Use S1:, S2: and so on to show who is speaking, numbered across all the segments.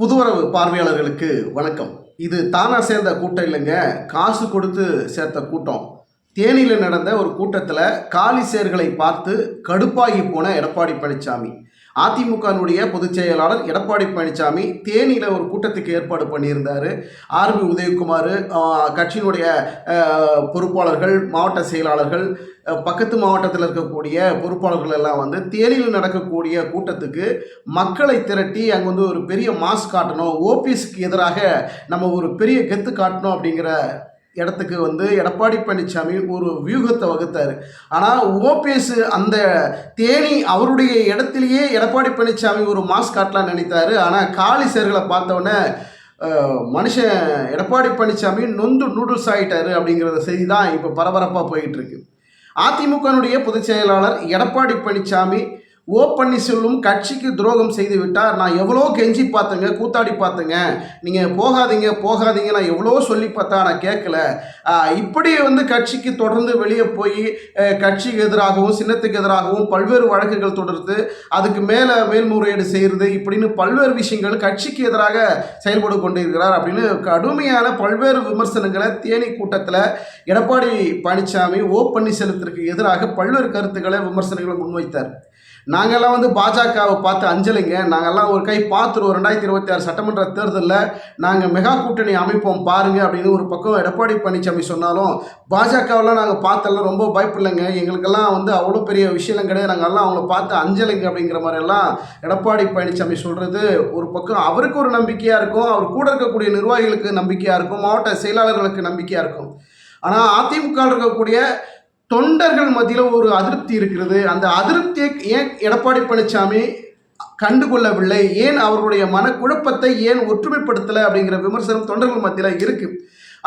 S1: புதுவரவு பார்வையாளர்களுக்கு வணக்கம். இது தானா சேர்ந்த கூட்டம் இல்லைங்க. காசு கொடுத்து சேர்த்த கூட்டம். தேனியில் நடந்த ஒரு கூட்டத்தில் காலி சேர்களை பார்த்து கடுப்பாகி போன எடப்பாடி பழனிசாமி அதிமுகனுடைய பொதுச் செயலாளர் எடப்பாடி பழனிசாமி தேனியில் ஒரு கூட்டத்துக்கு ஏற்பாடு பண்ணியிருந்தார். ஆர்பி உதயகுமார் கட்சியினுடைய பொறுப்பாளர்கள் மாவட்ட செயலாளர்கள் பக்கத்து மாவட்டத்தில் இருக்கக்கூடிய பொறுப்பாளர்கள் எல்லாம் வந்து தேனியில் நடக்கக்கூடிய கூட்டத்துக்கு மக்களை திரட்டி அங்கே வந்து ஒரு பெரிய மாஸ் காட்டணும் ஓபிஎஸ்க்கு எதிராக நம்ம ஒரு பெரிய கெத்து காட்டணும் அப்படிங்கிற இடத்துக்கு வந்து எடப்பாடி பழனிசாமி ஒரு வியூகத்தை வகுத்தார். ஆனால் ஓபிஎஸ் அந்த தேனி அவருடைய இடத்திலேயே எடப்பாடி பழனிசாமி ஒரு மாஸ் காட்டலாம் நினைத்தாரு. ஆனால் காலி சேர்களை பார்த்தோன்னே மனுஷன் எடப்பாடி பழனிசாமி நொந்து நூடுல்ஸ் ஆகிட்டாரு அப்படிங்கிற செய்தி தான் இப்போ பரபரப்பாக போயிட்டுருக்கு அதிமுகனுடைய பொதுச் செயலாளர் எடப்பாடி பழனிசாமி ஓ பன்னீர்செல்வம் கட்சிக்கு துரோகம் செய்து விட்டார். நான் எவ்வளோ கெஞ்சி பார்த்தேங்க கூத்தாடி பார்த்தேங்க. நீங்கள் போகாதீங்க போகாதீங்க நான் எவ்வளோ சொல்லி பார்த்தா நான் கேட்கல. இப்படி வந்து கட்சிக்கு தொடர்ந்து வெளியே போய் கட்சிக்கு எதிராகவும் சின்னத்துக்கு எதிராகவும் பல்வேறு வழக்குகள் தொடர்ந்து அதுக்கு மேலே மேல்முறையீடு செய்கிறது. இப்படின்னு பல்வேறு விஷயங்கள் கட்சிக்கு எதிராக செயல்பட்டு கொண்டிருக்கிறார் அப்படின்னு கடுமையான பல்வேறு விமர்சனங்களை தேனி கூட்டத்தில் எடப்பாடி பழனிசாமி ஓ பன்னீர்செல்வத்திற்கு எதிராக பல்வேறு கருத்துக்களை விமர்சனங்களை முன்வைத்தார். நாங்கள்லாம் வந்து பாஜகவை பார்த்து அஞ்சலிங்க. நாங்கள்லாம் ஒரு கை பார்த்துருவோம். ரெண்டாயிரத்தி இருபத்தி ஆறு சட்டமன்ற தேர்தலில் நாங்கள் மெகா கூட்டணி அமைப்போம் பாருங்கள் அப்படின்னு ஒரு பக்கம் எடப்பாடி பழனிசாமி சொன்னாலும் பாஜகவெல்லாம் நாங்கள் பார்த்தெல்லாம் ரொம்ப பயப்படலைங்க எங்களுக்கெல்லாம் வந்து அவ்வளோ பெரிய விஷயம் கிடையாது. நாங்கள்லாம் அவங்கள பார்த்து அஞ்சலிங்க அப்படிங்கிற மாதிரியெல்லாம் எடப்பாடி பழனிசாமி சொல்கிறது ஒரு பக்கம். அவருக்கு ஒரு நம்பிக்கையாக இருக்கும். அவர் கூட இருக்கக்கூடிய நிர்வாகிகளுக்கு நம்பிக்கையாக இருக்கும். மாவட்ட செயலாளர்களுக்கு நம்பிக்கையாக இருக்கும். ஆனால் அதிமுக இருக்கக்கூடிய தொண்டர்கள் மத்தியில் ஒரு அதிருப்தி இருக்கிறது. அந்த அதிருப்தியை ஏன் எடப்பாடி பழனிசாமி கண்டுகொள்ளவில்லை? ஏன் அவர்களுடைய மனக்குழப்பத்தை ஏன் ஒற்றுமைப்படுத்தலை அப்படிங்கிற விமர்சனம் தொண்டர்கள் மத்தியில் இருக்கு.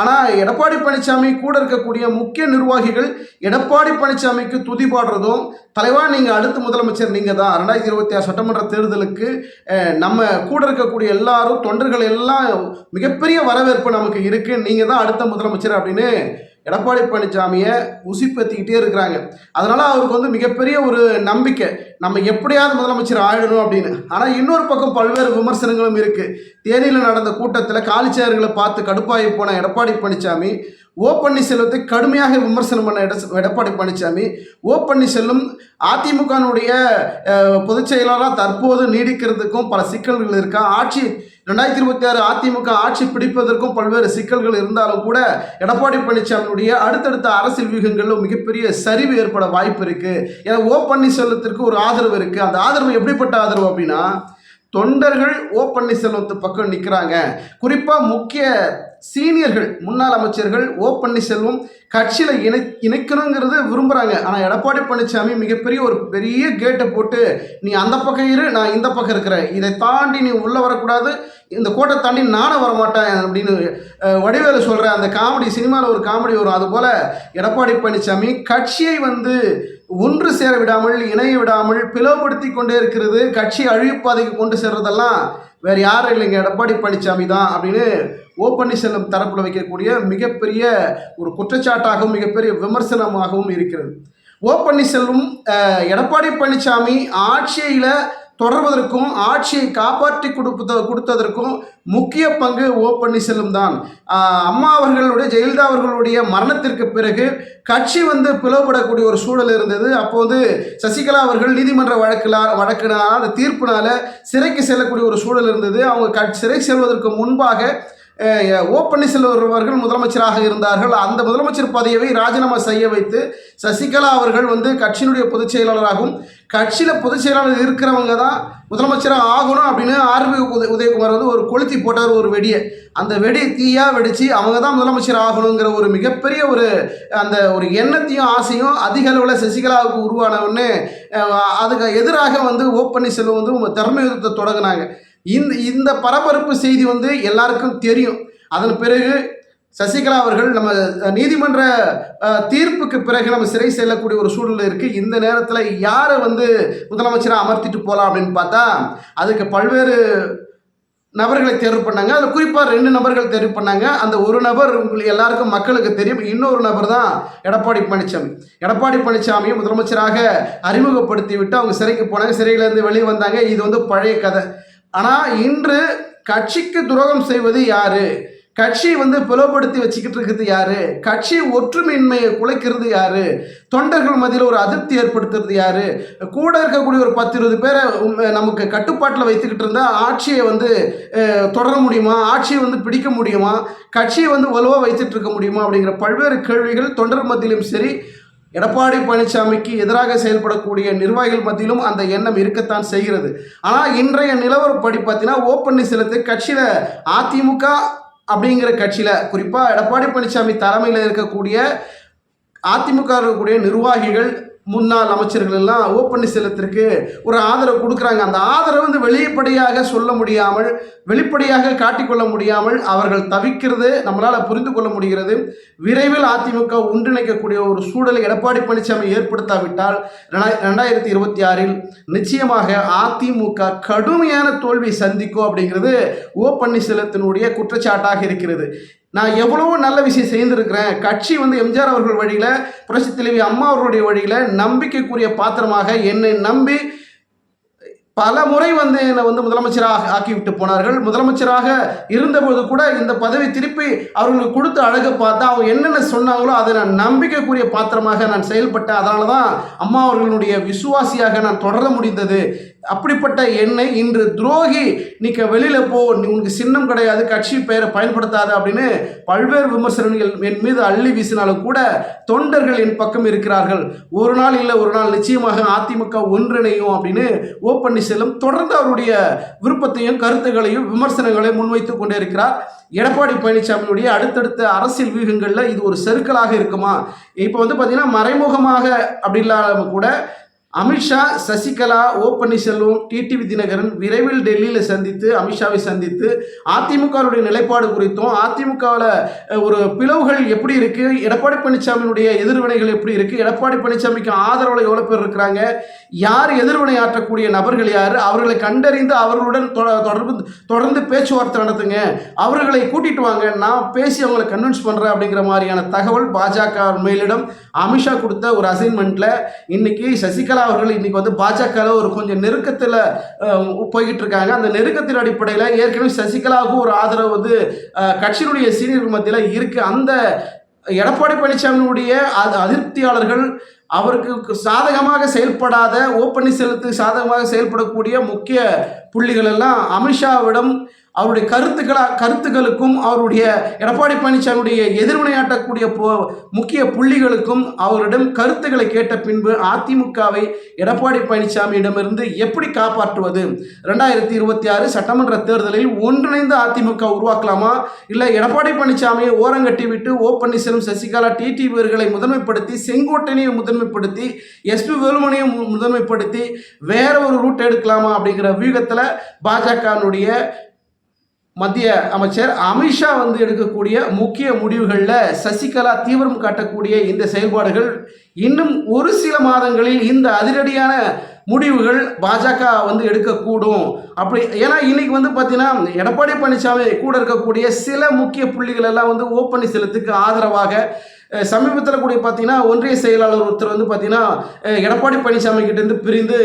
S1: ஆனால் எடப்பாடி பழனிசாமி கூட இருக்கக்கூடிய முக்கிய நிர்வாகிகள் எடப்பாடி பழனிசாமிக்கு துதி பாடுறதும் தலைவா நீங்கள் அடுத்த முதலமைச்சர் நீங்கள் தான். ரெண்டாயிரத்தி இருபத்தி ஆறு சட்டமன்ற தேர்தலுக்கு நம்ம கூட இருக்கக்கூடிய எல்லாரும் தொண்டர்கள் எல்லாம் மிகப்பெரிய வரவேற்பு நமக்கு இருக்குது நீங்கள் தான் அடுத்த முதலமைச்சர் அப்படின்னு எடப்பாடி பழனிசாமியை உசிப்பத்திக்கிட்டே இருக்கிறாங்க. அதனால அவருக்கு வந்து மிகப்பெரிய ஒரு நம்பிக்கை. நம்ம எப்படியாவது முதலமைச்சர் ஆயிடணும் அப்படின்னு. ஆனால் இன்னொரு பக்கம் பல்வேறு விமர்சனங்களும் இருக்கு. தேனியில் நடந்த கூட்டத்தில் காலிச்சேர்களை பார்த்து கடுப்பாகி போன எடப்பாடி பழனிசாமி ஓ பன்னீர்செல்வத்தை கடுமையாக விமர்சனம் பண்ண எட எடப்பாடி பழனிசாமி ஓ பன்னீர்செல்வம் அதிமுகனுடைய பொதுச் செயலாளராக தற்போது நீடிக்கிறதுக்கும் பல சிக்கல்கள் இருக்கா? ஆட்சி ரெண்டாயிரத்தி இருபத்தி ஆறு அதிமுக ஆட்சி பிடிப்பதற்கும் பல்வேறு சிக்கல்கள் இருந்தாலும் கூட எடப்பாடி பழனிசாமியுடைய அடுத்தடுத்த அரசியல் வியூகங்களில் மிகப்பெரிய சரிவு ஏற்பட வாய்ப்பு இருக்கு. ஏன்னா ஓ பன்னீர்செல்வத்திற்கு ஒரு ஆதரவு இருக்கு. அந்த ஆதரவு எப்படிப்பட்ட ஆதரவு அப்படின்னா தொண்டர்கள் ஓ பன்னீர்செல்வத்து பக்கம் நிற்கிறாங்க குறிப்பாக முக்கிய சீனியர்கள் முன்னாள் அமைச்சர்கள் ஓ பன்னீர்செல்வம் கட்சியில் இணை இணைக்கணுங்கிறத விரும்புகிறாங்க ஆனால் எடப்பாடி பழனிசாமி மிகப்பெரிய ஒரு பெரிய கேட்டை போட்டு நீ அந்த பக்கம் இரு நான் இந்த பக்கம் இருக்கிறேன். இதை தாண்டி நீ உள்ளே வரக்கூடாது. இந்த கோட்டை தாண்டி நானும் வரமாட்டேன் அப்படின்னு அஹ், வடிவேலு சொல்கிற அந்த காமெடி சினிமாவில் ஒரு காமெடி வரும். அதுபோல் எடப்பாடி பழனிசாமி கட்சியை வந்து ஒன்று சேர விடாமல் இணைய விடாமல் பிளவுபடுத்தி கொண்டே இருக்கிறது. கட்சி அழிவுப்பாதைக்கு கொண்டு சேர்றதெல்லாம் வேறு யாரும் இல்லைங்க. எடப்பாடி பழனிசாமி தான் அப்படின்னு ஓ பன்னீர்செல்வம் தரப்பில் வைக்கக்கூடிய மிகப்பெரிய ஒரு குற்றச்சாட்டாகவும் மிகப்பெரிய விமர்சனமாகவும் இருக்கிறது. ஓ பன்னீர்செல்வம் எடப்பாடி பழனிசாமி ஆட்சியில் தொடர்வதற்கும் ஆட்சியை காப்பாற்றி கொடுப்பத கொடுத்ததற்கும் முக்கிய பங்கு ஓ பன்னீர்செல்வம் தான். அம்மா அவர்களுடைய ஜெயலலிதா அவர்களுடைய மரணத்திற்கு பிறகு கட்சி வந்து பிளவுபடக்கூடிய ஒரு சூழல் இருந்தது. அப்போது சசிகலா அவர்கள் நீதிமன்ற வழக்கில் வழக்கினால் அந்த தீர்ப்பினால சிறைக்கு செல்லக்கூடிய ஒரு சூழல் இருந்தது. அவங்க க சிறை செல்வதற்கு முன்பாக ஓ பன்னீர்செல்வர்கள் அவர்கள் முதலமைச்சராக இருந்தார்கள். அந்த முதலமைச்சர் பதவியை ராஜினாமா செய்ய வைத்து சசிகலா அவர்கள் வந்து கட்சியினுடைய பொதுச் செயலாளராகவும் கட்சியில் பொதுச் செயலாளர் இருக்கிறவங்க தான் முதலமைச்சராக ஆகணும் அப்படின்னு ஆர்பி உதயகுமார் வந்து ஒரு கொளுத்தி போட்டார் ஒரு வெடியை. அந்த வெடி தீயாக வெடித்து அவங்க தான் முதலமைச்சர் ஆகணுங்கிற ஒரு மிகப்பெரிய ஒரு அந்த ஒரு எண்ணத்தையும் ஆசையும் அதிக அளவில் சசிகலாவுக்கு உருவானவுடனே அதுக்கு எதிராக வந்து ஓ பன்னீர்செல்வம் வந்து திறமை யுத்தத்தை தொடங்கினாங்க. இந்த இந்த பரபரப்பு செய்தி வந்து எல்லாருக்கும் தெரியும். அதன் பிறகு சசிகலா அவர்கள் நம்ம நீதிமன்ற தீர்ப்புக்கு பிறகு நம்ம சிறை செல்லக்கூடிய ஒரு சூழல் இருக்குது இந்த நேரத்தில் யாரை வந்து முதலமைச்சராக அமர்த்திட்டு போகலாம் அப்படின்னு பார்த்தா அதுக்கு பல்வேறு நபர்களை தேர்வு பண்ணாங்க. அதில் குறிப்பாக ரெண்டு நபர்கள் தேர்வு பண்ணாங்க. அந்த ஒரு நபர் உங்களுக்கு எல்லாருக்கும் மக்களுக்கு தெரியும். இன்னொரு நபர் தான் எடப்பாடி பழனிசாமி எடப்பாடி பழனிசாமியை முதலமைச்சராக அறிமுகப்படுத்தி விட்டு அவங்க சிறைக்கு போனாங்க. சிறையிலேருந்து வெளியே வந்தாங்க. இது வந்து பழைய கதை. ஆனால் இன்று கட்சிக்கு துரோகம் செய்வது யாரு? கட்சி வந்து பிளவுபடுத்தி வச்சுக்கிட்டு இருக்கிறது யாரு? கட்சி ஒற்றுமையின்மையை குலைக்கிறது யாரு? தொண்டர்கள் மத்தியில் ஒரு அதிருப்தி ஏற்படுத்துறது யாரு? கூட இருக்கக்கூடிய ஒரு பத்து இருபது பேரை நமக்கு கட்டுப்பாட்டில் வைத்துக்கிட்டு இருந்தால் ஆட்சியை வந்து தொடர முடியுமா? ஆட்சியை வந்து பிடிக்க முடியுமா? கட்சியை வந்து வலுவாக வைத்துட்டு இருக்க முடியுமா? அப்படிங்கிற பல்வேறு கேள்விகள் தொண்டர் மத்தியிலும் சரி எடப்பாடி பழனிசாமிக்கு எதிராக செயல்படக்கூடிய நிர்வாகிகள் மத்தியிலும் அந்த எண்ணம் இருக்கத்தான் செய்கிறது. ஆனால் இன்றைய நிலவரப்படி பார்த்தீங்கன்னா ஓ பன்னீர்செல்வத்தை கட்சியில் அதிமுக அப்படிங்கிற கட்சியில் குறிப்பாக எடப்பாடி பழனிசாமி தலைமையில் இருக்கக்கூடிய அதிமுக இருக்கக்கூடிய நிர்வாகிகள் முன்னாள் அமைச்சர்கள் எல்லாம் ஓ பன்னீர்செல்வத்திற்கு ஒரு ஆதரவு கொடுக்குறாங்க. அந்த ஆதரவு வந்து வெளிப்படையாக சொல்ல முடியாமல் வெளிப்படையாக காட்டிக்கொள்ள முடியாமல் அவர்கள் தவிக்கிறது நம்மளால் புரிந்து கொள்ள முடிகிறது. விரைவில் அதிமுக ஒன்றிணைக்கக்கூடிய ஒரு சூழலை எடப்பாடி பழனிசாமி ஏற்படுத்தாவிட்டால் ரெண்டாயிரத்தி இருபத்தி ஆறில் நிச்சயமாக அதிமுக கடுமையான தோல்வியை சந்திக்கும் அப்படிங்கிறது ஓ பன்னீர்செல்வத்தினுடைய குற்றச்சாட்டாக இருக்கிறது. நான் எவ்வளவோ நல்ல விஷயம் செய்திருக்கிறேன். கட்சி வந்து எம்ஜிஆர் அவர்கள் வழியில் புரட்சி தலைவி அம்மா அவர்களுடைய வழியில் நம்பிக்கைக்குரிய பாத்திரமாக என்னை நம்பி பல முறை வந்து என்னை வந்து முதலமைச்சராக ஆக்கிவிட்டு போனார்கள். முதலமைச்சராக இருந்தபோது கூட இந்த பதவி திருப்பி அவர்களுக்கு கொடுத்த அழகை பார்த்தா அவங்க என்னென்ன சொன்னாங்களோ அதை நான் நம்பிக்கைக்குரிய பாத்திரமாக நான் செயல்பட்டேன். அதனால தான் அம்மா அவர்களுடைய விசுவாசியாக நான் தொடர முடிந்தது. அப்படிப்பட்ட என்னை இன்று துரோகி நீக்க வெளியில் போ நீ உனக்கு சின்னம் கிடையாது கட்சி பெயரை பயன்படுத்தாத அப்படின்னு பல்வேறு விமர்சனங்கள் என் மீது அள்ளி வீசினாலும் கூட தொண்டர்கள் என் பக்கம் இருக்கிறார்கள். ஒரு நாள் இல்லை ஒரு நாள் நிச்சயமாக அதிமுக ஒன்றிணையும் அப்படின்னு ஓ பன்னீர்செல்வம் தொடர்ந்து அவருடைய விருப்பத்தையும் கருத்துக்களையும் விமர்சனங்களையும் முன்வைத்து கொண்டே இருக்கிறார். எடப்பாடி பழனிசாமியுடைய அடுத்தடுத்த அரசியல் வியூகங்களில் இது ஒரு செருக்கலாக இருக்குமா? இப்போ வந்து பார்த்தீங்கன்னா மறைமுகமாக அப்படி இல்லாம கூட அமித்ஷா சசிகலா ஓ பன்னீர்செல்வம் டிடிவி தினகரன் விரைவில் டெல்லியில் சந்தித்து அமித்ஷாவை சந்தித்து அதிமுகவுடைய நிலைப்பாடு குறித்தும் அதிமுகவில் ஒரு பிளவுகள் எப்படி இருக்குது எடப்பாடி பழனிசாமியினுடைய எதிர்வினைகள் எப்படி இருக்குது எடப்பாடி பழனிசாமிக்கு ஆதரவில் எவ்வளோ பேர் இருக்கிறாங்க யார் எதிர்வினையாற்றக்கூடிய நபர்கள் யார் அவர்களை கண்டறிந்து அவர்களுடன் தொடர்பு தொடர்ந்து பேச்சுவார்த்தை நடத்துங்க அவர்களை கூட்டிட்டு வாங்க நான் பேசி அவங்களை கன்வின்ஸ் பண்ணுறேன் அப்படிங்கிற மாதிரியான தகவல் பாஜக மேலிடம் அமித்ஷா கொடுத்த ஒரு அசைன்மெண்ட்டில் இன்னைக்கு சசிகலா அவர்கள் இன்னைக்கு வந்து பாஜகவில் ஒரு கொஞ்சம் நெருக்கத்தில் போய்கிட்டு இருக்காங்க அந்த நெருக்கத்தின் அடிப்படையில் ஏற்கனவே சசிகலாவுக்கும் ஒரு ஆதரவு வந்து கட்சியினுடைய சீனியர்கள் மத்தியில் இருக்கு. அந்த எடப்பாடி பழனிசாமியுடைய அது அதிருப்தியாளர்கள் அவருக்கு சாதகமாக செயல்படாத ஓ பன்னீர்செல்வத்துக்கு சாதகமாக செயல்படக்கூடிய முக்கிய புள்ளிகள் எல்லாம் அமித்ஷாவிடம் அவருடைய கருத்துக்களா கருத்துக்களுக்கும் அவருடைய எடப்பாடி பழனிசாமியுடைய எதிர்வினையாட்டக்கூடிய போ- முக்கிய புள்ளிகளுக்கும் அவரிடம் கருத்துக்களை கேட்ட பின்பு அதிமுகவை எடப்பாடி பழனிசாமியிடமிருந்து எப்படி காப்பாற்றுவது? ரெண்டாயிரத்தி இருபத்தி ஆறு சட்டமன்ற தேர்தலில் ஒன்றிணைந்து அதிமுக உருவாக்கலாமா? இல்லை எடப்பாடி பழனிசாமியை ஓரங்கட்டி விட்டு ஓ பன்னீர்செல்வம் சசிகலா டிடிவியர்களை முதன்மைப்படுத்தி செங்கோட்டையனையும் முதன்மைப்படுத்தி எஸ்பி வேலுமணியை மு- முதன்மைப்படுத்தி வேற ஒரு ரூட் எடுக்கலாமா அப்படிங்கிற வியூகத்தில் பாஜகனுடைய மத்திய அமைச்சர் அமித்ஷா வந்து எடுக்கக்கூடிய முக்கிய முடிவுகளில் சசிகலா தீவிரம் காட்டக்கூடிய இந்த செயல்பாடுகள் இன்னும் ஒரு சில மாதங்களில் இந்த அதிரடியான முடிவுகள் பாஜக வந்து எடுக்கக்கூடும். அப்படி ஏன்னா இன்னைக்கு வந்து பார்த்தீங்கன்னா எடப்பாடி பழனிசாமி கூட இருக்கக்கூடிய சில முக்கிய புள்ளிகள் எல்லாம் வந்து ஓ பன்னீர்செல்வத்துக்கு ஆதரவாக சமீபத்தில் கூட பார்த்தீங்கன்னா ஒன்றிய செயலாளர் ஒருத்தர் வந்து பார்த்தீங்கன்னா எடப்பாடி பழனிசாமி கிட்டேருந்து பிரிந்து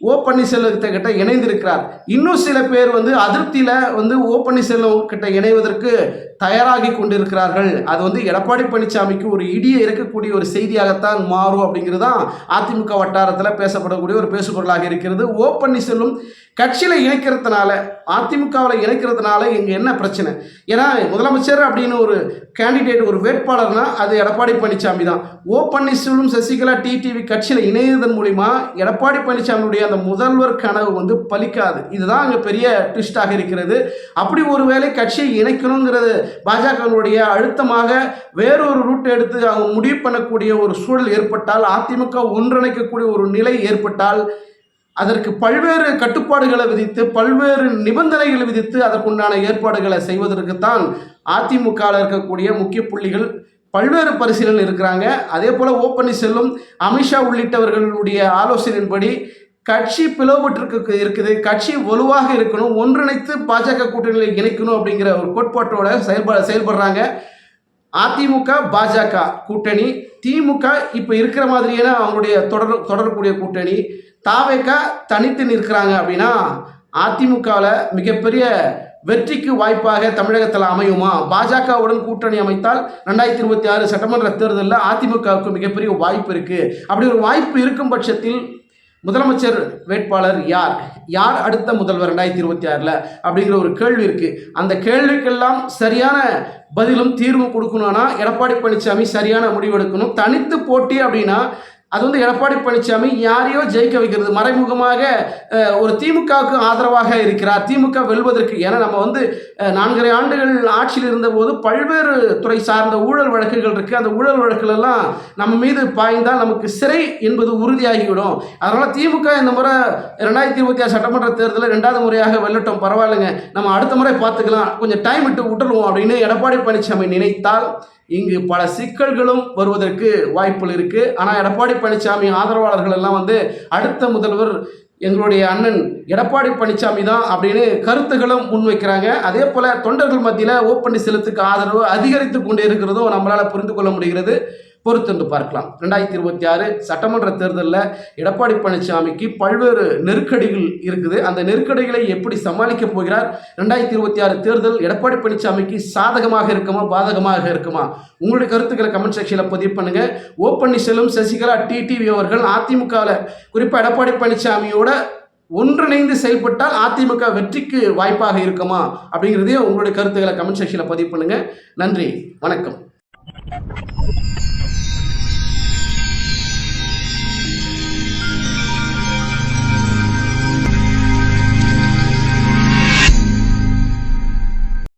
S1: ஓ பன்னீர்செல்வத்தை கிட்ட இணைந்திருக்கிறார். இன்னும் சில பேர் வந்து அதிருப்தியில் வந்து ஓ பன்னீர்செல்வம் கிட்ட இணைவதற்கு தயாராகி கொண்டிருக்கிறார்கள். அது வந்து எடப்பாடி பழனிசாமிக்கு ஒரு இடியை இருக்கக்கூடிய ஒரு செய்தியாகத்தான் மாறும் அப்படிங்கிறது தான் அதிமுக வட்டாரத்தில் பேசப்படக்கூடிய ஒரு பேசுபொருளாக இருக்கிறது. ஓ பன்னீர்செல்வம் கட்சியில் இணைக்கிறதுனால அதிமுகவில் இணைக்கிறதுனால இங்கே என்ன பிரச்சனை? ஏன்னா முதலமைச்சர் அப்படின்னு ஒரு கேண்டிடேட் ஒரு வேட்பாளர்னா அது எடப்பாடி பழனிசாமி தான். ஓ பன்னீர்செல்வம் சசிகலா டிடிவி கட்சியில் இணையதன் மூலிமா எடப்பாடி பழனிசாமியுடைய அந்த முதல்வர் கனவு வந்து பலிக்காது. இதுதான் அங்கே பெரிய ட்விஸ்டாக இருக்கிறது. அப்படி ஒருவேளை கட்சியை இணைக்கணுங்கிறது பாஜகவினுடைய அழுத்தமாக வேறொரு ரூட் எடுத்து அவங்க முடிவு பண்ணக்கூடிய ஒரு சூழல் ஏற்பட்டால் அதிமுக ஒன்றிணைக்கக்கூடிய ஒரு நிலை ஏற்பட்டால் அதற்கு பல்வேறு கட்டுப்பாடுகளை விதித்து பல்வேறு நிபந்தனைகளை விதித்து அதற்குண்டான ஏற்பாடுகளை செய்வதற்குத்தான் அதிமுகவில் இருக்கக்கூடிய முக்கிய புள்ளிகள் பல்வேறு பரிசீலனை இருக்கிறாங்க. அதே போல் ஓ பன்னீர்செல்வம் அமித்ஷா உள்ளிட்டவர்களுடைய ஆலோசனையின்படி கட்சி பிளவுபட்டிருக்கு இருக்குது கட்சி வலுவாக இருக்கணும் ஒன்றிணைத்து பாஜக கூட்டணியில் இணைக்கணும் அப்படிங்கிற ஒரு கோட்பாட்டோட செயல்பட செயல்படுறாங்க. அதிமுக பாஜக கூட்டணி திமுக இப்போ இருக்கிற மாதிரியான அவங்களுடைய தொடர் தொடரக்கூடிய கூட்டணி தாவேக்கா தனித்து நிற்கிறாங்க அப்படின்னா அதிமுகவில் மிகப்பெரிய வெற்றிக்கு வாய்ப்பாக தமிழகத்தில் அமையுமா? பாஜகவுடன் கூட்டணி அமைத்தால் ரெண்டாயிரத்தி இருபத்தி ஆறு சட்டமன்ற தேர்தலில் அதிமுகவுக்கு மிகப்பெரிய வாய்ப்பு இருக்குது அப்படி ஒரு வாய்ப்பு இருக்கும் பட்சத்தில் முதலமைச்சர் வேட்பாளர் யார்? யார் அடுத்த முதல்வர் ரெண்டாயிரத்தி இருபத்தி ஆறில்? அப்படிங்கிற ஒரு கேள்வி இருக்குது அந்த கேள்விக்கெல்லாம் சரியான பதிலும் தீர்வும் கொடுக்கணும்னா எடப்பாடி பழனிசாமி சரியான முடிவு எடுக்கணும் தனித்து போட்டி அப்படின்னா அது வந்து எடப்பாடி பழனிசாமி யாரையோ ஜெயிக்க வைக்கிறது மறைமுகமாக ஒரு திமுகவுக்கு ஆதரவாக இருக்கிறார். திமுக வெல்வதற்கு ஏன்னா நம்ம வந்து நான்கரை ஆண்டுகள் ஆட்சியில் இருந்தபோது பல்வேறு துறை சார்ந்த ஊழல் வழக்குகள் இருக்குது அந்த ஊழல் வழக்குகள் எல்லாம் நம்ம மீது பாய்ந்தால் நமக்கு சிறை என்பது உறுதியாகிவிடும். அதனால் திமுக இந்த முறை ரெண்டாயிரத்தி இருபத்தி ஆறு சட்டமன்ற தேர்தலில் ரெண்டாவது முறையாக வெல்லட்டும். பரவாயில்லைங்க. நம்ம அடுத்த முறை பார்த்துக்கலாம். கொஞ்சம் டைம் விட்டு விட்டுருவோம் அப்படின்னு எடப்பாடி பழனிசாமி நினைத்தால் இங்கு பல சிக்கல்களும் வருவதற்கு வாய்ப்புகள் இருக்கு. ஆனால் எடப்பாடி பழனிசாமி ஆதரவாளர்கள் எல்லாம் வந்து அடுத்த முதல்வர் எங்களுடைய அண்ணன் எடப்பாடி பழனிசாமி தான் அப்படின்னு கருத்துகளும் முன்வைக்கிறாங்க. அதே போல தொண்டர்கள் மத்தியில் ஓ பன்னீர்செல்வத்துக்கு ஆதரவு அதிகரித்து கொண்டே இருக்கிறதும் நம்மளால் புரிந்து கொள்ள முடிகிறது. பொறுத்திருந்து பார்க்கலாம். ரெண்டாயிரத்தி இருபத்தி ஆறு சட்டமன்ற தேர்தலில் எடப்பாடி பழனிசாமிக்கு பல்வேறு நெருக்கடிகள் இருக்குது. அந்த நெருக்கடிகளை எப்படி சமாளிக்க போகிறார்? ரெண்டாயிரத்தி இருபத்தி ஆறு தேர்தல் எடப்பாடி பழனிசாமிக்கு சாதகமாக இருக்குமா பாதகமாக இருக்குமா? உங்களுடைய கருத்துக்களை கமெண்ட் செக்ஷனில் பதிவு பண்ணுங்க. ஓ பன்னீர்செல்வம் சசிகலா டிடிவி அவர்கள் அதிமுகவில் குறிப்பாக எடப்பாடி பழனிசாமியோட ஒன்றிணைந்து செயல்பட்டால் அதிமுக வெற்றிக்கு வாய்ப்பாக இருக்குமா? அப்படிங்கிறதையும் உங்களுடைய கருத்துக்களை கமெண்ட் செக்ஷனில் பதிவு பண்ணுங்க. நன்றி வணக்கம்.